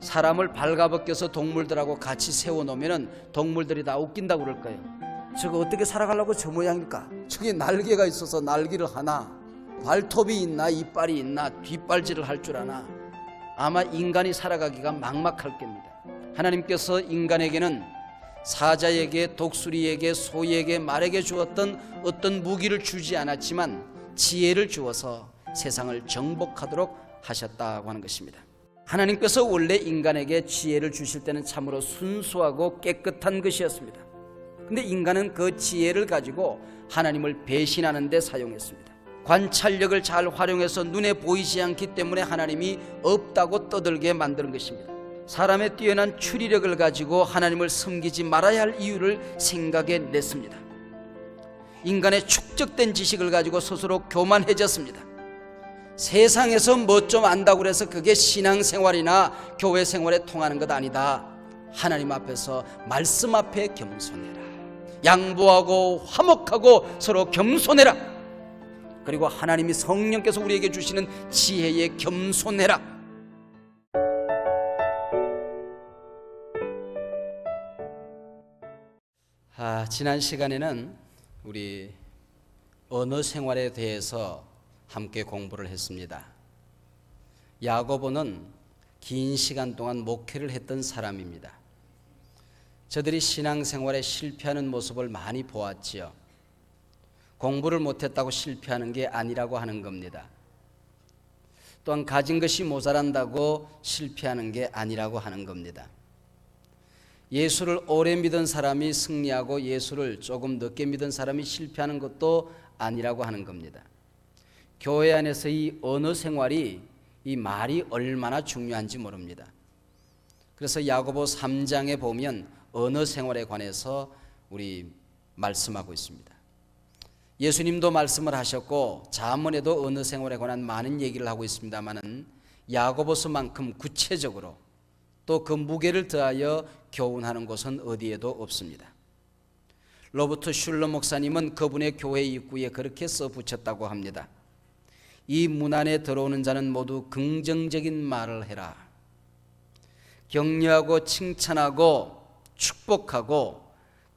사람을 발가벗겨서 동물들하고 같이 세워놓으면 동물들이 다 웃긴다고 그럴 거예요. 저거 어떻게 살아가려고 저 모양일까? 저게 날개가 있어서 날개를 하나, 발톱이 있나, 이빨이 있나, 뒷발질을 할 줄 아나. 아마 인간이 살아가기가 막막할 겁니다. 하나님께서 인간에게는 사자에게, 독수리에게, 소에게, 말에게 주었던 어떤 무기를 주지 않았지만 지혜를 주어서 세상을 정복하도록 하셨다고 하는 것입니다. 하나님께서 원래 인간에게 지혜를 주실 때는 참으로 순수하고 깨끗한 것이었습니다. 근데 인간은 그 지혜를 가지고 하나님을 배신하는 데 사용했습니다. 관찰력을 잘 활용해서 눈에 보이지 않기 때문에 하나님이 없다고 떠들게 만드는 것입니다. 사람의 뛰어난 추리력을 가지고 하나님을 섬기지 말아야 할 이유를 생각해 냈습니다. 인간의 축적된 지식을 가지고 스스로 교만해졌습니다. 세상에서 뭐 좀 안다고 해서 그게 신앙생활이나 교회 생활에 통하는 것 아니다. 하나님 앞에서 말씀 앞에 겸손해라. 양보하고 화목하고 서로 겸손해라. 그리고 하나님이 성령께서 우리에게 주시는 지혜에 겸손해라. 아, 지난 시간에는 우리 언어 생활에 대해서 함께 공부를 했습니다. 야고보는 긴 시간 동안 목회를 했던 사람입니다. 저들이 신앙생활에 실패하는 모습을 많이 보았지요. 공부를 못했다고 실패하는 게 아니라고 하는 겁니다. 또한 가진 것이 모자란다고 실패하는 게 아니라고 하는 겁니다. 예수를 오래 믿은 사람이 승리하고 예수를 조금 늦게 믿은 사람이 실패하는 것도 아니라고 하는 겁니다. 교회 안에서 이 언어 생활이 이 말이 얼마나 중요한지 모릅니다. 그래서 야고보 3장에 보면 언어 생활에 관해서 우리 말씀하고 있습니다. 예수님도 말씀을 하셨고 자문에도 언어 생활에 관한 많은 얘기를 하고 있습니다만은 야고보서만큼 구체적으로 또 그 무게를 더하여 교훈하는 곳은 어디에도 없습니다. 로버트 슐러 목사님은 그분의 교회 입구에 그렇게 써 붙였다고 합니다. 이 문 안에 들어오는 자는 모두 긍정적인 말을 해라. 격려하고 칭찬하고 축복하고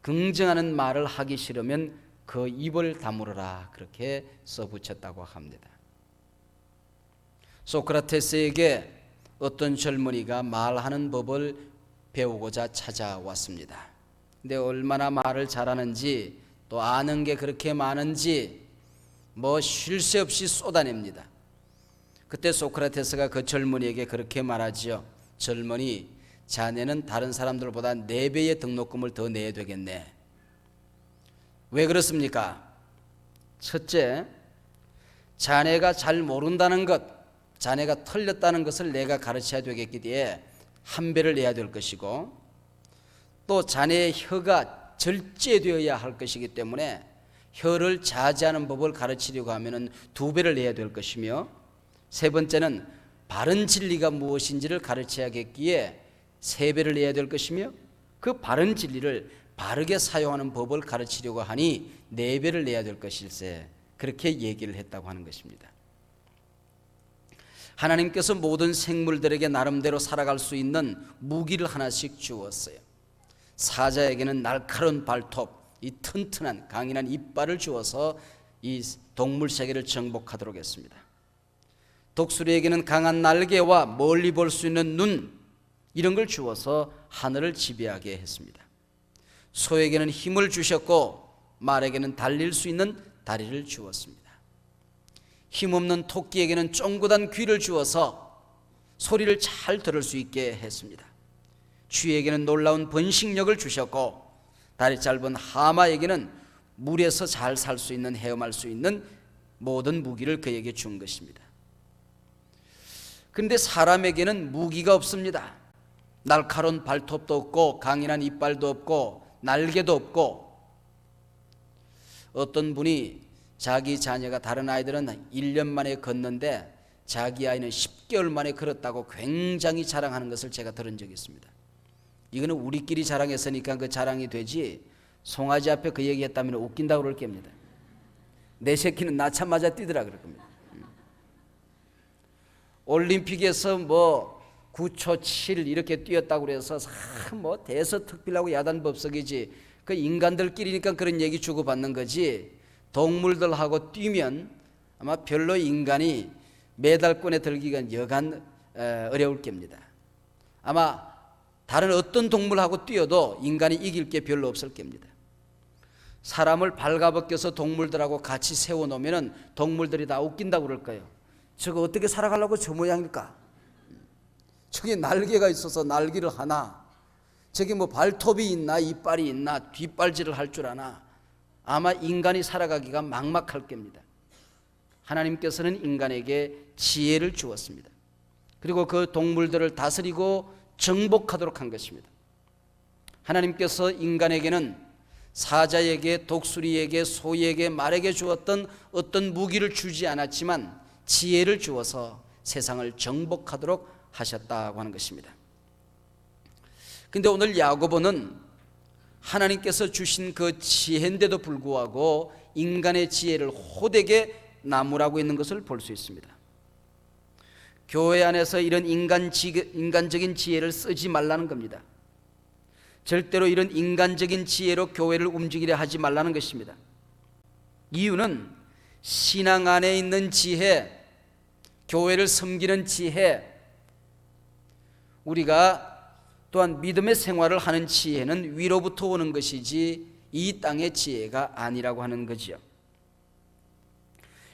긍정하는 말을 하기 싫으면 그 입을 다물어라. 그렇게 써 붙였다고 합니다. 소크라테스에게 어떤 젊은이가 말하는 법을 배우고자 찾아왔습니다. 근데 얼마나 말을 잘하는지 또 아는 게 그렇게 많은지 뭐 쉴 새 없이 쏟아냅니다. 그때 소크라테스가 그 젊은이에게 그렇게 말하지요. 젊은이, 자네는 다른 사람들보다 네 배의 등록금을 더 내야 되겠네. 왜 그렇습니까? 첫째, 자네가 잘 모른다는 것, 자네가 틀렸다는 것을 내가 가르쳐야 되겠기에 한 배를 내야 될 것이고 또 자네의 혀가 절제되어야 할 것이기 때문에 혀를 자제하는 법을 가르치려고 하면은 두 배를 내야 될 것이며 세 번째는 바른 진리가 무엇인지를 가르쳐야겠기에 세 배를 내야 될 것이며 그 바른 진리를 바르게 사용하는 법을 가르치려고 하니 네 배를 내야 될 것일세 그렇게 얘기를 했다고 하는 것입니다. 하나님께서 모든 생물들에게 나름대로 살아갈 수 있는 무기를 하나씩 주었어요. 사자에게는 날카로운 발톱, 이 튼튼한 강인한 이빨을 주어서 이 동물 세계를 정복하도록 했습니다. 독수리에게는 강한 날개와 멀리 볼 수 있는 눈 이런 걸 주어서 하늘을 지배하게 했습니다. 소에게는 힘을 주셨고 말에게는 달릴 수 있는 다리를 주었습니다. 힘없는 토끼에게는 쫑긋한 귀를 주어서 소리를 잘 들을 수 있게 했습니다. 쥐에게는 놀라운 번식력을 주셨고 다리 짧은 하마에게는 물에서 잘 살 수 있는 헤엄할 수 있는 모든 무기를 그에게 준 것입니다. 그런데 사람에게는 무기가 없습니다. 날카로운 발톱도 없고 강인한 이빨도 없고 날개도 없고 어떤 분이 자기 자녀가 다른 아이들은 1년 만에 걷는데 자기 아이는 10개월 만에 걸었다고 굉장히 자랑하는 것을 제가 들은 적이 있습니다. 이거는 우리끼리 자랑했으니까 그 자랑이 되지 송아지 앞에 그 얘기했다면 웃긴다고 그럴 겁니다. 내 새끼는 나차맞아 뛰더라 그럴 겁니다. 올림픽에서 뭐 9초 7 이렇게 뛰었다고 참뭐 대서특필하고 야단법석이지 그 인간들끼리니까 그런 얘기 주고받는 거지 동물들하고 뛰면 아마 별로 인간이 메달권에 들기가 여간 에, 어려울 겁니다. 아마 다른 어떤 동물하고 뛰어도 인간이 이길 게 별로 없을 겁니다. 사람을 발가벗겨서 동물들하고 같이 세워놓으면 동물들이 다 웃긴다고 그럴 거예요. 저거 어떻게 살아가려고 저 모양일까? 저기 날개가 있어서 날개를 하나? 저기 뭐 발톱이 있나 이빨이 있나 뒷발질을 할 줄 아나? 아마 인간이 살아가기가 막막할 겁니다. 하나님께서는 인간에게 지혜를 주었습니다. 그리고 그 동물들을 다스리고 정복하도록 한 것입니다. 하나님께서 인간에게는 사자에게 독수리에게 소에게 말에게 주었던 어떤 무기를 주지 않았지만 지혜를 주어서 세상을 정복하도록 하셨다고 하는 것입니다. 근데 오늘 야고보는 하나님께서 주신 그 지혜인데도 불구하고 인간의 지혜를 호되게 나무라고 있는 것을 볼 수 있습니다. 교회 안에서 이런 인간 지, 인간적인 지혜를 쓰지 말라는 겁니다. 절대로 이런 인간적인 지혜로 교회를 움직이려 하지 말라는 것입니다. 이유는 신앙 안에 있는 지혜, 교회를 섬기는 지혜, 우리가 또한 믿음의 생활을 하는 지혜는 위로부터 오는 것이지 이 땅의 지혜가 아니라고 하는 거지요.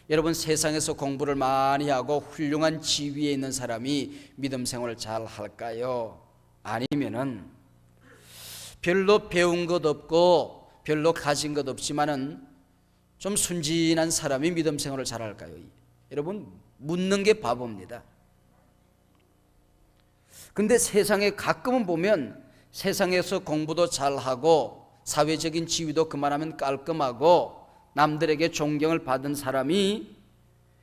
여러분 세상에서 공부를 많이 하고 훌륭한 지위에 있는 사람이 믿음 생활을 잘 할까요? 아니면은 별로 배운 것 없고 별로 가진 것 없지만은 좀 순진한 사람이 믿음 생활을 잘 할까요? 여러분 묻는 게 바보입니다. 근데 세상에 가끔은 보면 세상에서 공부도 잘하고 사회적인 지위도 그만하면 깔끔하고 남들에게 존경을 받은 사람이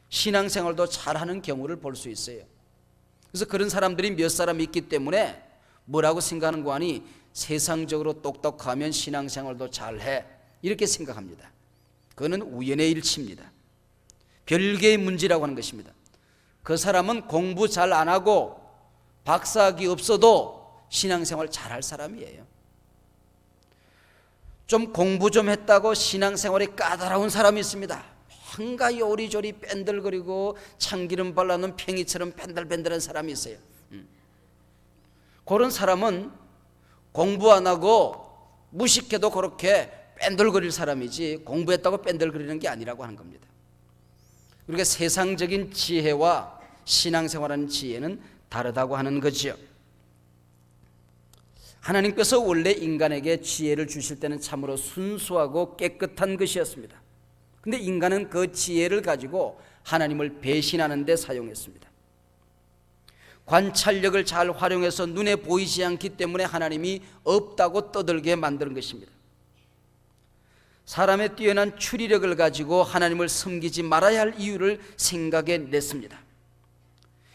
신앙생활도 잘하는 경우를 볼 수 있어요. 그래서 그런 사람들이 몇 사람 있기 때문에 뭐라고 생각하는 거 아니 세상적으로 똑똑하면 신앙생활도 잘해 이렇게 생각합니다. 그거는 우연의 일치입니다. 별개의 문제라고 하는 것입니다. 그 사람은 공부 잘 안 하고 박사학위 없어도 신앙생활 잘할 사람이에요. 좀 공부 좀 했다고 신앙생활이 까다로운 사람이 있습니다. 뭔가 요리조리 뺀들거리고 참기름 발라놓은 팽이처럼 뺀들뺀들한 사람이 있어요. 음. 그런 사람은 공부 안 하고 무식해도 그렇게 뺀들거릴 사람이지 공부했다고 뺀들거리는 게 아니라고 하는 겁니다. 우리가 세상적인 지혜와 신앙생활하는 지혜는 다르다고 하는 거지요. 하나님께서 원래 인간에게 지혜를 주실 때는 참으로 순수하고 깨끗한 것이었습니다. 근데 인간은 그 지혜를 가지고 하나님을 배신하는 데 사용했습니다. 관찰력을 잘 활용해서 눈에 보이지 않기 때문에 하나님이 없다고 떠들게 만드는 것입니다. 사람의 뛰어난 추리력을 가지고 하나님을 섬기지 말아야 할 이유를 생각해 냈습니다.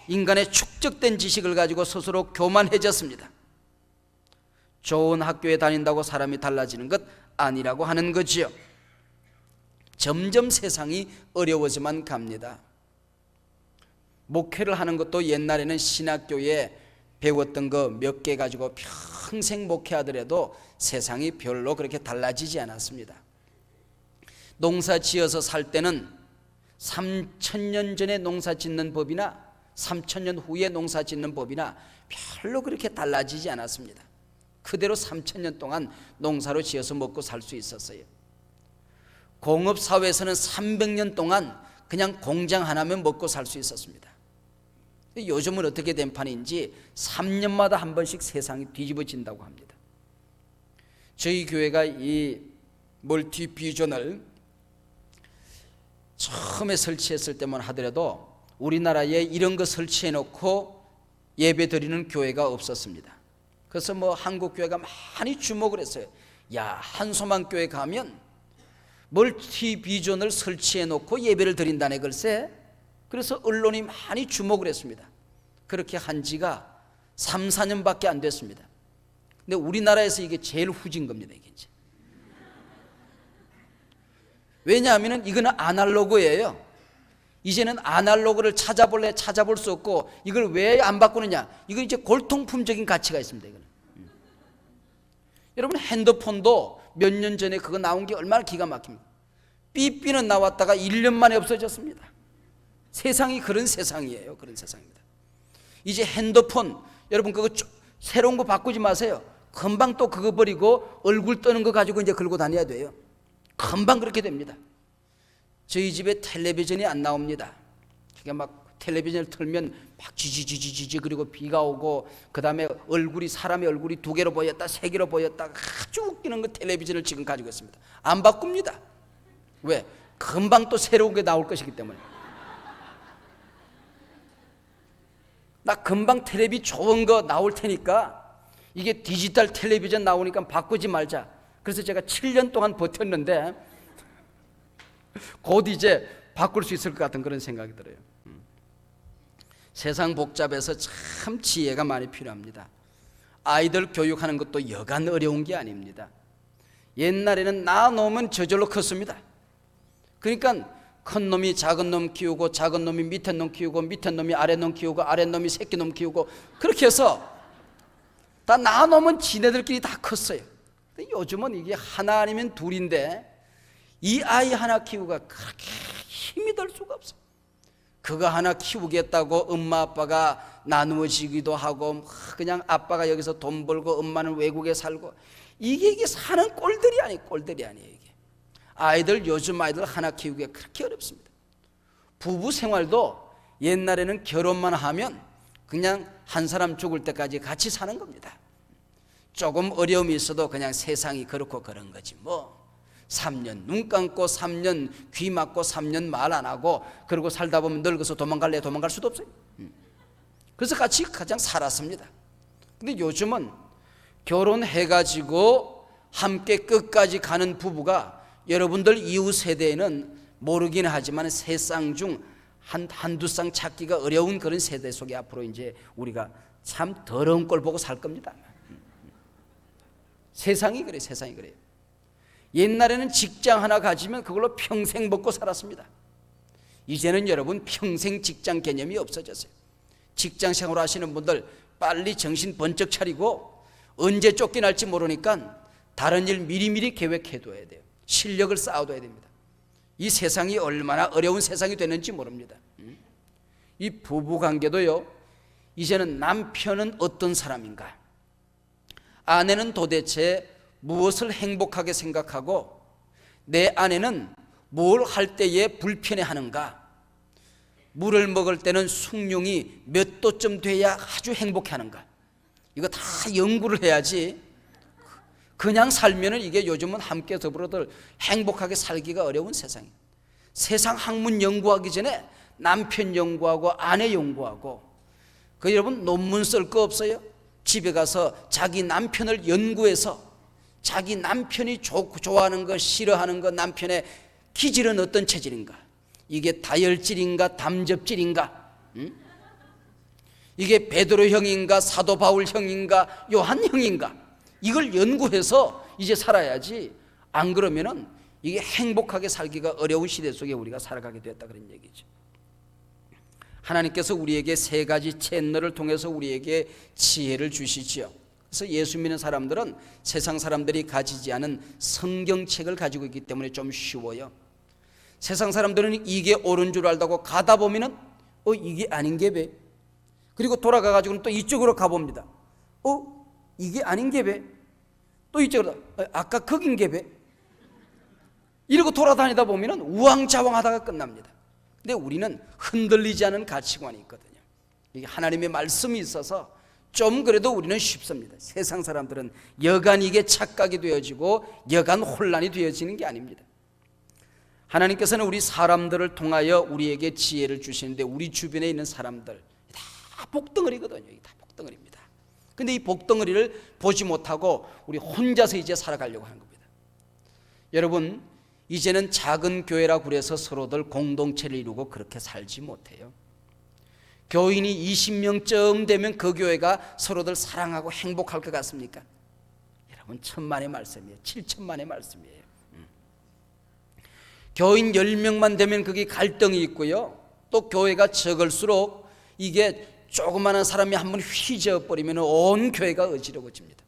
인간의 축적된 지식을 가지고 스스로 교만해졌습니다. 좋은 학교에 다닌다고 사람이 달라지는 것 아니라고 하는 거지요. 점점 세상이 어려워져만 갑니다. 목회를 하는 것도 옛날에는 신학교에 배웠던 거 몇 개 가지고 평생 목회하더라도 세상이 별로 그렇게 달라지지 않았습니다. 농사 지어서 살 때는 3천년 전에 농사 짓는 법이나 3천년 후에 농사 짓는 법이나 별로 그렇게 달라지지 않았습니다. 그대로 3천년 동안 농사로 지어서 먹고 살 수 있었어요. 공업 사회에서는 300년 동안 그냥 공장 하나면 먹고 살 수 있었습니다. 요즘은 어떻게 된 판인지 3년마다 한 번씩 세상이 뒤집어진다고 합니다. 저희 교회가 이 멀티 비전을 처음에 설치했을 때만 하더라도 우리나라에 이런 거 설치해 놓고 예배 드리는 교회가 없었습니다. 그래서 뭐 한국 교회가 많이 주목을 했어요. 야, 한소만 교회 가면 멀티 비전을 설치해 놓고 예배를 드린다네 글쎄. 그래서 언론이 많이 주목을 했습니다. 그렇게 한 지가 3, 4년밖에 안 됐습니다. 근데 우리나라에서 이게 제일 후진 겁니다, 이게 이제. 왜냐하면 이거는 아날로그예요. 이제는 아날로그를 찾아볼래 찾아볼 수 없고 이걸 왜 안 바꾸느냐? 이거 이제 골통품적인 가치가 있습니다. 이거는. 음. 여러분 핸드폰도 몇 년 전에 그거 나온 게 얼마나 기가 막힙니다. 삐삐는 나왔다가 1년 만에 없어졌습니다. 세상이 그런 세상이에요. 그런 세상입니다. 이제 핸드폰 여러분 그거 쭉 새로운 거 바꾸지 마세요. 금방 또 그거 버리고 얼굴 떠는 거 가지고 이제 걸고 다녀야 돼요. 금방 그렇게 됩니다. 저희 집에 텔레비전이 안 나옵니다. 그게 막 텔레비전을 틀면 막 지지지지지지 그리고 비가 오고 그 다음에 얼굴이 사람의 얼굴이 두 개로 보였다 세 개로 보였다 아주 웃기는 그 텔레비전을 지금 가지고 있습니다. 안 바꿉니다. 왜? 금방 또 새로운 게 나올 것이기 때문에. 나 금방 텔레비 좋은 거 나올 테니까 이게 디지털 텔레비전 나오니까 바꾸지 말자. 그래서 제가 7년 동안 버텼는데 곧 이제 바꿀 수 있을 것 같은 그런 생각이 들어요. 음. 세상 복잡해서 참 지혜가 많이 필요합니다. 아이들 교육하는 것도 여간 어려운 게 아닙니다. 옛날에는 낳아놓으면 저절로 컸습니다. 그러니까 큰 놈이 작은 놈 키우고 작은 놈이 밑에 놈 키우고 밑에 놈이 아래 놈 키우고 아래 놈이 새끼 놈 키우고 그렇게 해서 다 낳아놓으면 지네들끼리 다 컸어요. 요즘은 이게 하나 아니면 둘인데 이 아이 하나 키우가 그렇게 힘이 들 수가 없어. 그거 하나 키우겠다고 엄마 아빠가 나누어지기도 하고 뭐 그냥 아빠가 여기서 돈 벌고 엄마는 외국에 살고 이게 이게 사는 꼴들이 아니 꼴들이 아니에요 이게. 아이들 요즘 아이들 하나 키우기가 그렇게 어렵습니다. 부부 생활도 옛날에는 결혼만 하면 그냥 한 사람 죽을 때까지 같이 사는 겁니다. 조금 어려움이 있어도 그냥 세상이 그렇고 그런 거지 뭐. 3년 눈 감고 3년 귀 막고 3년 말 안 하고 그리고 살다 보면 늙어서 도망갈래 도망갈 수도 없어요. 음. 그래서 같이 가장 살았습니다. 근데 요즘은 결혼해 가지고 함께 끝까지 가는 부부가 여러분들 이후 세대에는 모르긴 하지만 세 쌍 중 한, 한두 쌍 찾기가 어려운 그런 세대 속에 앞으로 이제 우리가 참 더러운 꼴 보고 살 겁니다. 세상이 그래, 세상이 그래요. 옛날에는 직장 하나 가지면 그걸로 평생 먹고 살았습니다. 이제는 여러분 평생 직장 개념이 없어졌어요. 직장 생활 하시는 분들 빨리 정신 번쩍 차리고 언제 쫓겨날지 모르니까 다른 일 미리미리 계획해 둬야 돼요. 실력을 쌓아둬야 됩니다. 이 세상이 얼마나 어려운 세상이 되는지 모릅니다. 이 부부 관계도요. 이제는 남편은 어떤 사람인가? 아내는 도대체 무엇을 행복하게 생각하고 내 아내는 뭘 할 때에 불편해 하는가? 물을 먹을 때는 숭늉이 몇 도쯤 돼야 아주 행복해 하는가? 이거 다 연구를 해야지. 그냥 살면은 이게 요즘은 함께 더불어들 행복하게 살기가 어려운 세상이에요. 세상 학문 연구하기 전에 남편 연구하고 아내 연구하고 그 여러분 논문 쓸 거 없어요? 집에 가서 자기 남편을 연구해서 자기 남편이 좋, 좋아하는 거 싫어하는 거 남편의 기질은 어떤 체질인가? 이게 다혈질인가 담접질인가? 응? 이게 베드로 형인가 사도 바울 형인가 요한 형인가? 이걸 연구해서 이제 살아야지 안 그러면은 이게 행복하게 살기가 어려운 시대 속에 우리가 살아가게 되었다 그런 얘기죠. 하나님께서 우리에게 세 가지 채널을 통해서 우리에게 지혜를 주시지요. 그래서 예수 믿는 사람들은 세상 사람들이 가지지 않은 성경책을 가지고 있기 때문에 좀 쉬워요. 세상 사람들은 이게 옳은 줄 알다고 가다 보면은 어 이게 아닌 게 배. 그리고 돌아가 가지고는 또 이쪽으로 가 봅니다. 어 이게 아닌 게 배. 또 이쪽으로 어, 아까 거긴 게 배. 이러고 돌아다니다 보면은 우왕좌왕하다가 끝납니다. 근데 우리는 흔들리지 않은 가치관이 있거든요. 이게 하나님의 말씀이 있어서 좀 그래도 우리는 쉽습니다. 세상 사람들은 여간 이게 착각이 되어지고 여간 혼란이 되어지는 게 아닙니다. 하나님께서는 우리 사람들을 통하여 우리에게 지혜를 주시는데 우리 주변에 있는 사람들 다 복덩어리거든요. 다 복덩어리입니다. 근데 이 복덩어리를 보지 못하고 우리 혼자서 이제 살아가려고 하는 겁니다. 여러분, 이제는 작은 교회라고 그래서 서로들 공동체를 이루고 그렇게 살지 못해요. 교인이 20명쯤 되면 그 교회가 서로들 사랑하고 행복할 것 같습니까? 여러분 천만의 말씀이에요. 7천만의 말씀이에요. 음. 교인 10명만 되면 그게 갈등이 있고요. 또 교회가 적을수록 이게 조그마한 사람이 한번 휘저어 버리면 온 교회가 어지러워집니다.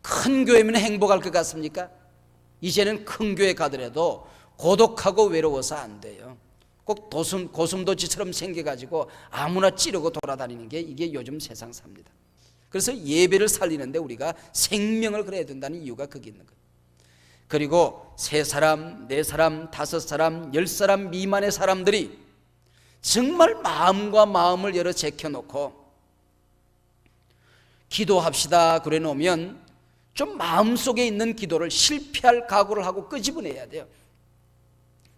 큰 교회면 행복할 것 같습니까? 이제는 큰 교회 가더라도 고독하고 외로워서 안 돼요. 꼭 도숨, 고슴도치처럼 생겨가지고 아무나 찌르고 돌아다니는 게 이게 요즘 세상 삽니다. 그래서 예배를 살리는데 우리가 생명을 그래야 된다는 이유가 거기 있는 거예요. 그리고 세 사람, 네 사람, 다섯 사람, 열 사람 미만의 사람들이 정말 마음과 마음을 열어 제켜놓고 기도합시다 그래 놓으면 좀 마음속에 있는 기도를 실패할 각오를 하고 끄집어내야 돼요.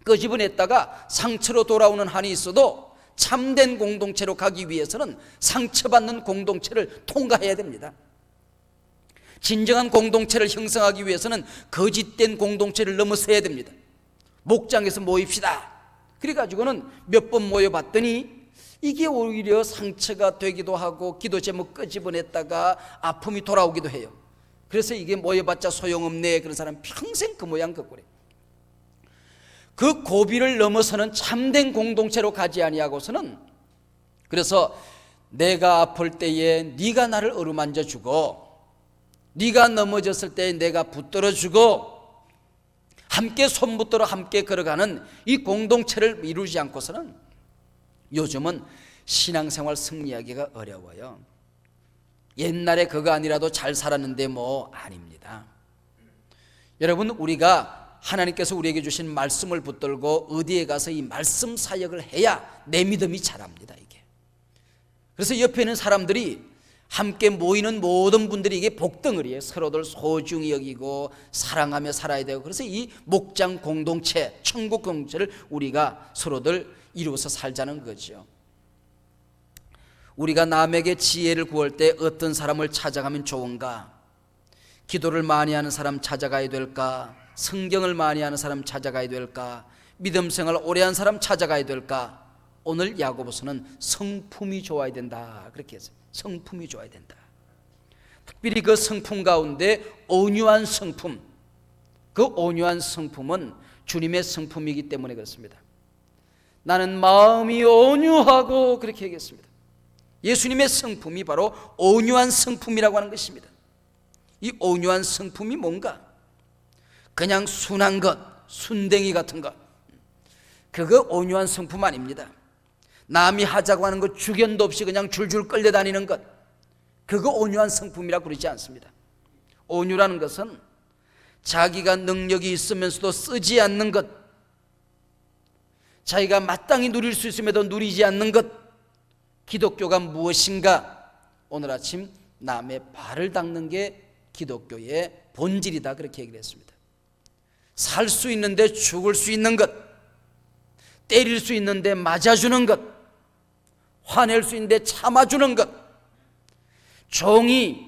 끄집어냈다가 상처로 돌아오는 한이 있어도 참된 공동체로 가기 위해서는 상처받는 공동체를 통과해야 됩니다. 진정한 공동체를 형성하기 위해서는 거짓된 공동체를 넘어서야 됩니다. 목장에서 모입시다. 그래가지고는 몇 번 모여봤더니 이게 오히려 상처가 되기도 하고 기도 제목 끄집어냈다가 아픔이 돌아오기도 해요. 그래서 이게 모여봤자 소용없네 그런 사람 평생 그 모양 그 꼴에 그 고비를 넘어서는 참된 공동체로 가지 아니하고서는 그래서 내가 아플 때에 네가 나를 어루만져 주고 네가 넘어졌을 때 내가 붙들어 주고 함께 손 붙들어 함께 걸어가는 이 공동체를 이루지 않고서는 요즘은 신앙생활 승리하기가 어려워요. 옛날에 그거 아니라도 잘 살았는데 뭐 아닙니다. 여러분 우리가 하나님께서 우리에게 주신 말씀을 붙들고 어디에 가서 이 말씀 사역을 해야 내 믿음이 자랍니다 이게. 그래서 옆에 있는 사람들이 함께 모이는 모든 분들이 이게 복덩어리에 서로들 소중히 여기고 사랑하며 살아야 되고 그래서 이 목장 공동체, 천국 공동체를 우리가 서로들 이루어서 살자는 거죠. 우리가 남에게 지혜를 구할 때 어떤 사람을 찾아가면 좋은가? 기도를 많이 하는 사람 찾아가야 될까? 성경을 많이 하는 사람 찾아가야 될까? 믿음 생활 오래 한 사람 찾아가야 될까? 오늘 야고보서는 성품이 좋아야 된다. 그렇게 했어요. 성품이 좋아야 된다. 특별히 그 성품 가운데 온유한 성품, 그 온유한 성품은 주님의 성품이기 때문에 그렇습니다. 나는 마음이 온유하고 그렇게 얘기했습니다. 예수님의 성품이 바로 온유한 성품이라고 하는 것입니다. 이 온유한 성품이 뭔가? 그냥 순한 것, 순댕이 같은 것. 그거 온유한 성품 아닙니다. 남이 하자고 하는 것 주견도 없이 그냥 줄줄 끌려다니는 것. 그거 온유한 성품이라고 그러지 않습니다. 온유라는 것은 자기가 능력이 있으면서도 쓰지 않는 것. 자기가 마땅히 누릴 수 있음에도 누리지 않는 것. 기독교가 무엇인가? 오늘 아침 남의 발을 닦는 게 기독교의 본질이다. 그렇게 얘기를 했습니다. 살 수 있는데 죽을 수 있는 것. 때릴 수 있는데 맞아주는 것. 화낼 수 있는데 참아주는 것. 종이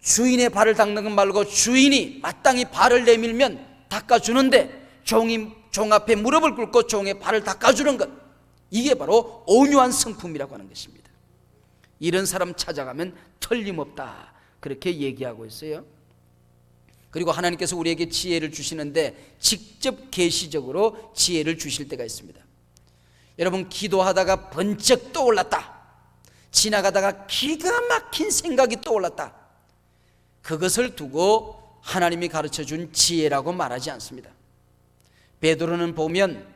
주인의 발을 닦는 것 말고 주인이 마땅히 발을 내밀면 닦아주는데 종이 종 앞에 무릎을 꿇고 종의 발을 닦아주는 것. 이게 바로 온유한 성품이라고 하는 것입니다. 이런 사람 찾아가면 틀림없다. 그렇게 얘기하고 있어요. 그리고 하나님께서 우리에게 지혜를 주시는데 직접 계시적으로 지혜를 주실 때가 있습니다. 여러분 기도하다가 번쩍 떠올랐다. 지나가다가 기가 막힌 생각이 떠올랐다. 그것을 두고 하나님이 가르쳐 준 지혜라고 말하지 않습니다. 베드로는 보면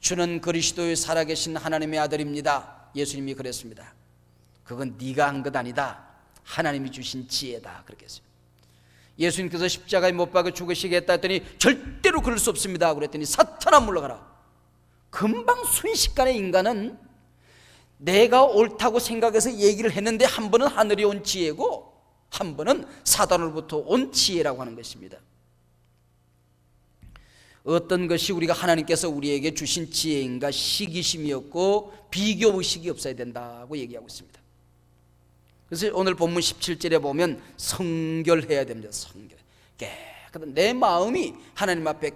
주는 그리스도의 살아계신 하나님의 아들입니다. 예수님이 그랬습니다. 그건 네가 한 것 아니다. 하나님이 주신 지혜다. 그렇게 했어요. 예수님께서 십자가에 못 박아 죽으시겠다 했더니 절대로 그럴 수 없습니다. 그랬더니 사탄아 물러가라. 금방 순식간에 인간은 내가 옳다고 생각해서 얘기를 했는데 한 번은 하늘이 온 지혜고 한 번은 사단으로부터 온 지혜라고 하는 것입니다. 어떤 것이 우리가 하나님께서 우리에게 주신 지혜인가 시기심이었고 비교 의식이 없어야 된다고 얘기하고 있습니다. 그래서 오늘 본문 17절에 보면 성결해야 됩니다. 성결. 깨끗한 내 마음이 하나님 앞에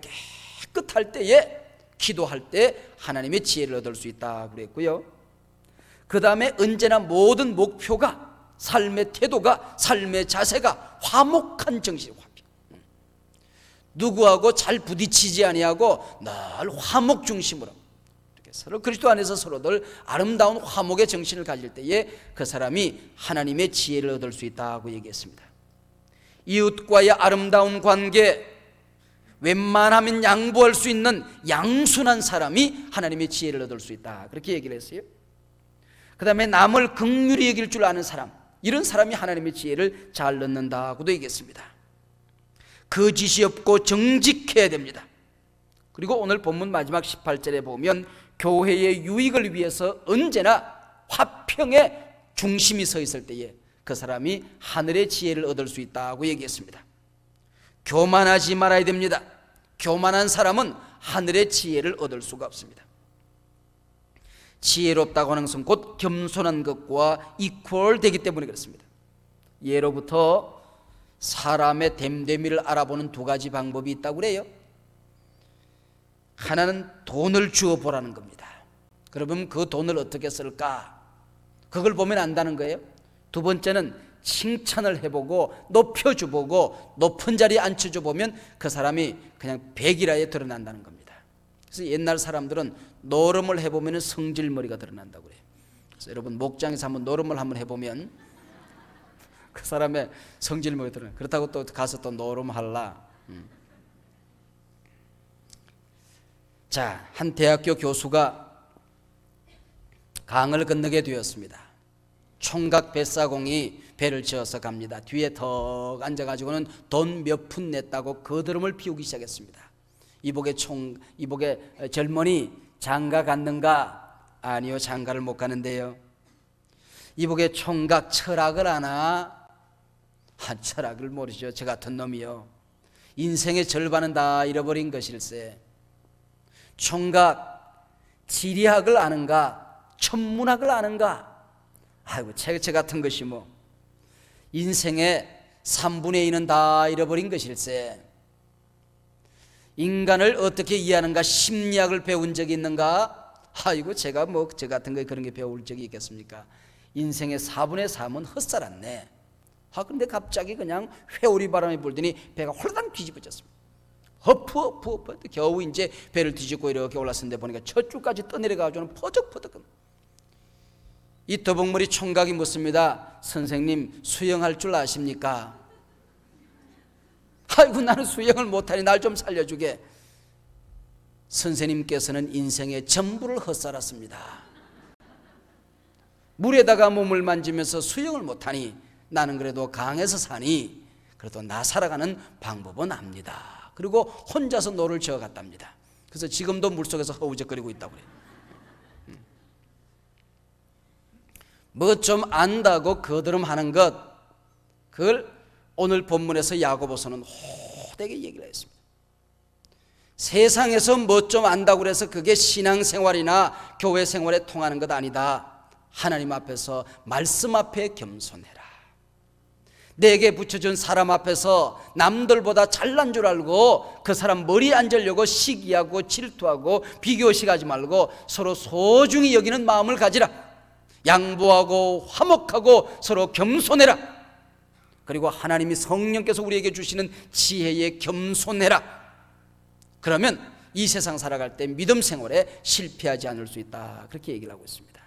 깨끗할 때에 기도할 때 하나님의 지혜를 얻을 수 있다 그랬고요. 그 다음에 언제나 모든 목표가 삶의 태도가 삶의 자세가 화목한 정신. 누구하고 잘 부딪히지 아니하고 늘 화목 중심으로 서로 그리스도 안에서 서로들 아름다운 화목의 정신을 가질 때에 그 사람이 하나님의 지혜를 얻을 수 있다고 얘기했습니다. 이웃과의 아름다운 관계, 웬만하면 양보할 수 있는 양순한 사람이 하나님의 지혜를 얻을 수 있다. 그렇게 얘기를 했어요. 그 다음에 남을 극률히 여길 줄 아는 사람, 이런 사람이 하나님의 지혜를 잘 넣는다고도 얘기했습니다. 거짓이 없고 정직해야 됩니다. 그리고 오늘 본문 마지막 18절에 보면 교회의 유익을 위해서 언제나 화평의 중심이 서 있을 때에 그 사람이 하늘의 지혜를 얻을 수 있다고 얘기했습니다. 교만하지 말아야 됩니다. 교만한 사람은 하늘의 지혜를 얻을 수가 없습니다. 지혜롭다고 하는 것은 곧 겸손한 것과 이퀄 되기 때문에 그렇습니다. 예로부터 사람의 됨됨이를 알아보는 두 가지 방법이 있다고 그래요. 하나는 돈을 주어 보라는 겁니다. 그러면 그 돈을 어떻게 쓸까? 그걸 보면 안다는 거예요. 두 번째는 칭찬을 해보고 높여줘보고 높은 자리에 앉혀줘 보면 그 사람이 그냥 백이라에 드러난다는 겁니다. 그래서 옛날 사람들은 노름을 해보면 성질머리가 드러난다고 그래요. 그래서 여러분 목장에서 한번 노름을 한번 해보면 그 사람의 성질머리 드러나. 그렇다고 또 가서 또 노름할라. 음. 자, 한 대학교 교수가 강을 건너게 되었습니다. 총각 뱃사공이 배를 지어서 갑니다. 뒤에 턱 앉아가지고는 돈 몇 푼 냈다고 거드름을 피우기 시작했습니다. 이복의 총, 이복의 젊은이 장가 갔는가? 아니요, 장가를 못 가는데요. 이복의 총각 철학을 아나? 한 철학을 모르죠. 저 같은 놈이요. 인생의 절반은 다 잃어버린 것일세. 총각 지리학을 아는가? 천문학을 아는가? 아이고 책체 같은 것이 뭐. 인생의 3분의 2는 다 잃어버린 것일세. 인간을 어떻게 이해하는가? 심리학을 배운 적이 있는가? 아이고 제가 뭐 저 같은 거 그런 게 배울 적이 있겠습니까? 인생의 4분의 3은 헛살았네. 아 근데 갑자기 그냥 회오리 바람이 불더니 배가 홀랑 뒤집어졌습니다 허프 허프 허프 겨우 이제 배를 뒤집고 이렇게 올랐는데 보니까 저쪽까지 떠내려가지고는 퍼덕퍼덕 이 더벅머리 총각이 묻습니다. 선생님 수영할 줄 아십니까? 아이고 나는 수영을 못하니 날 좀 살려주게. 선생님께서는 인생의 전부를 헛살았습니다. 물에다가 몸을 만지면서 수영을 못하니 나는 그래도 강에서 사니 그래도 나 살아가는 방법은 압니다. 그리고 혼자서 노를 지어갔답니다. 그래서 지금도 물속에서 허우적거리고 있다고 그래요. 뭐 좀 안다고 거드름하는 것 그걸 오늘 본문에서 야고보서는 호되게 얘기를 했습니다. 세상에서 뭐 좀 안다고 해서 그게 신앙생활이나 교회 생활에 통하는 것 아니다. 하나님 앞에서 말씀 앞에 겸손해라. 내게 붙여준 사람 앞에서 남들보다 잘난 줄 알고 그 사람 머리 앉으려고 시기하고 질투하고 비교식하지 말고 서로 소중히 여기는 마음을 가지라. 양보하고 화목하고 서로 겸손해라. 그리고 하나님이 성령께서 우리에게 주시는 지혜에 겸손해라. 그러면 이 세상 살아갈 때 믿음 생활에 실패하지 않을 수 있다. 그렇게 얘기를 하고 있습니다.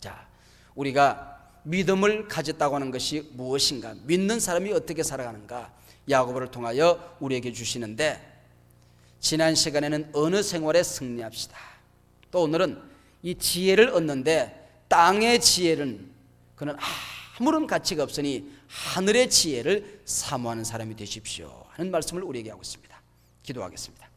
자, 우리가 믿음을 가졌다고 하는 것이 무엇인가? 믿는 사람이 어떻게 살아가는가? 야고보를 통하여 우리에게 주시는데 지난 시간에는 어느 생활에 승리합시다. 또 오늘은 이 지혜를 얻는데 땅의 지혜는 그는 아무런 가치가 없으니 하늘의 지혜를 사모하는 사람이 되십시오 하는 말씀을 우리에게 하고 있습니다. 기도하겠습니다.